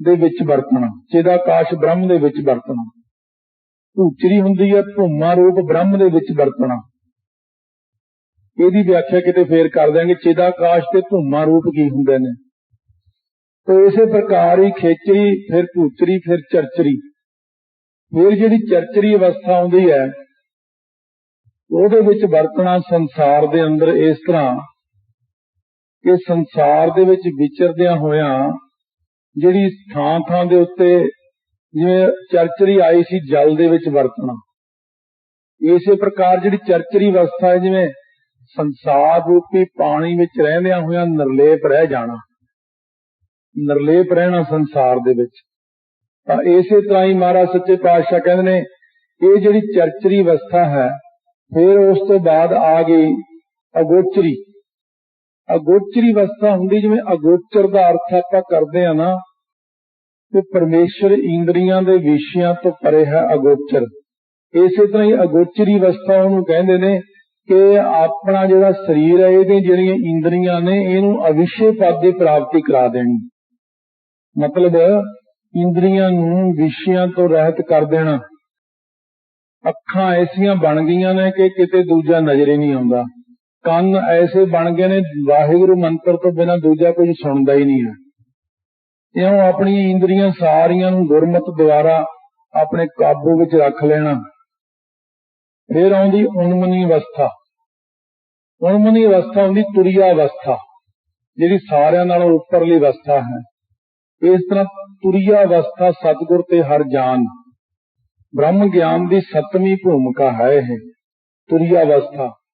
ਦੇ ਵਿੱਚ ਵਰਤਣਾ ਚਿਦਾਕਾਸ਼ ਬ੍ਰਹਮ ਦੇ ਵਿੱਚ ਵਰਤਣਾ। ਭੂਚਰੀ ਹੁੰਦੀ ਹੈ, ਭੂਮਾ ਰੂਪ ਬ੍ਰਹਮ ਦੇ ਵਿੱਚ ਵਰਤਣਾ। ਇਹਦੀ ਵਿਆਖਿਆ ਕਿਤੇ ਫੇਰ ਕਰ ਦਿਆਂਗੇ ਚਿਦਾਕਾਸ਼ ਤੇ ਭੂਮਾ ਰੂਪ ਕੀ ਹੁੰਦੇ ਨੇ। ਤੇ ਇਸੇ ਪ੍ਰਕਾਰ ਹੀ ਖੇਚਰੀ ਫਿਰ ਭੂਚਰੀ, ਫਿਰ ਚਰਚਰੀ। ਫਿਰ ਜਿਹੜੀ ਚਰਚਰੀ ਅਵਸਥਾ ਆਉਂਦੀ ਹੈ, ਉਹਦੇ ਵਿੱਚ ਵਰਤਣਾ ਸੰਸਾਰ ਦੇ ਅੰਦਰ ਇਸ ਤਰ੍ਹਾਂ ਕਿ ਸੰਸਾਰ ਦੇ ਵਿੱਚ ਵਿਚਰਦਿਆਂ ਹੋਇਆਂ ਜਿਹੜੀ ਥਾਂ ਥਾਂ ਦੇ ਉੱਤੇ ਜਿਵੇਂ ਚਰਚਰੀ ਆਈ ਸੀ ਜਲ ਦੇ ਵਿੱਚ ਵਰਤਣਾ। ਇਸੇ ਪ੍ਰਕਾਰ ਜਿਹੜੀ ਚਰਚਰੀ ਅਵਸਥਾ ਹੈ, ਜਿਵੇਂ ਸੰਸਾਰ ਰੂਪੀ ਪਾਣੀ ਵਿੱਚ ਰਹਿੰਦਿਆਂ ਹੋਇਆਂ ਨਿਰਲੇਪ ਰਹਿ ਜਾਣਾ। ਨਿਰਲੇਪ ਰਹਿਣਾ ਸੰਸਾਰ ਦੇ ਵਿੱਚ। ਤਾਂ ਇਸੇ ਤਰ੍ਹਾਂ ਹੀ ਮਹਾਰਾਜ ਸੱਚੇ ਪਾਤਸ਼ਾਹ ਕਹਿੰਦੇ ਨੇ, ਇਹ ਜਿਹੜੀ ਚਰਚਰੀ ਅਵਸਥਾ ਹੈ, ਫਿਰ ਉਸ ਤੋਂ ਬਾਅਦ ਆ ਗਈ ਅਗੋਚਰੀ। ਅਗੋਚਰੀ ਅਵਸਥਾ ਹੁੰਦੀ, ਜਿਵੇਂ ਅਗੋਚਰ ਦਾ ਅਰਥ ਆਪਾਂ ਕਰਦੇ ਆ ਨਾ, ਤੇ ਪਰਮੇਸ਼ਰ ਇੰਦਰੀਆਂ ਦੇ ਵਿਸ਼ਿਆਂ ਤੋਂ ਪਰੇ ਹੈ ਅਗੋਚਰ। ਇਸੇ ਤਰ੍ਹਾਂ ਹੀ ਅਗੋਚਰੀ ਅਵਸਥਾ ਉਹਨੂੰ ਕਹਿੰਦੇ ਨੇ ਕਿ ਆਪਣਾ ਜਿਹੜਾ ਸਰੀਰ ਹੈ, ਇਹਦੀਆਂ ਜਿਹੜੀਆਂ ਇੰਦਰੀਆਂ ਨੇ, ਇਹਨੂੰ ਅਵਿਸ਼ੇ ਪਦ ਦੀ ਪ੍ਰਾਪਤੀ ਕਰਾ ਦੇਣੀ। ਮਤਲਬ ਇੰਦਰੀਆਂ ਨੂੰ ਵਿਸ਼ਿਆਂ ਤੋਂ ਰਹਿਤ ਕਰ ਦੇਣਾ। ਅੱਖਾਂ ਐਸੀਆਂ ਬਣ ਗਈਆਂ ਨੇ ਕਿ ਕਿਤੇ ਦੂਜਾ ਨਜ਼ਰ ਹੀ ਨਹੀਂ ਆਉਂਦਾ। ਕੰਨ ਐਸੇ ਬਣ ਗਏ ਨੇ, ਵਾਹਿਗੁਰੂ ਮੰਤਰ ਤੋਂ ਬਿਨਾਂ ਦੂਜਾ ਕੁਝ ਸੁਣਦਾ ਹੀ ਨਹੀਂ ਹੈ। ਇਉਂ ਆਪਣੀਆਂ ਇੰਦਰੀਆਂ ਸਾਰੀਆਂ ਨੂੰ ਗੁਰਮਤ ਦੁਆਰਾ ਆਪਣੇ ਕਾਬੂ ਵਿੱਚ ਰੱਖ ਲੈਣਾ। ਫਿਰ ਆਉਂਦੀ ਉਨਮਨੀ ਅਵਸਥਾ। ਉਨਮਨੀ ਅਵਸਥਾ ਹੁੰਦੀ ਤੁਰਿਆ ਅਵਸਥਾ, ਜਿਹੜੀ ਸਾਰਿਆਂ ਨਾਲੋਂ ਉੱਪਰਲੀ ਅਵਸਥਾ ਹੈ। ਇਸ ਤਰ੍ਹਾਂ ਤੁਰਿਆ ਅਵਸਥਾ ਸਤਿਗੁਰ ਤੇ ਹਰ ਜਾਨ। ਬ੍ਰਹਮ ਗਿਆਨ ਦੀ ਸੱਤਵੀਂ ਭੂਮਿਕਾ ਹੈ ਇਹ, ਤੁਰਿਆ ਅਵਸਥਾ।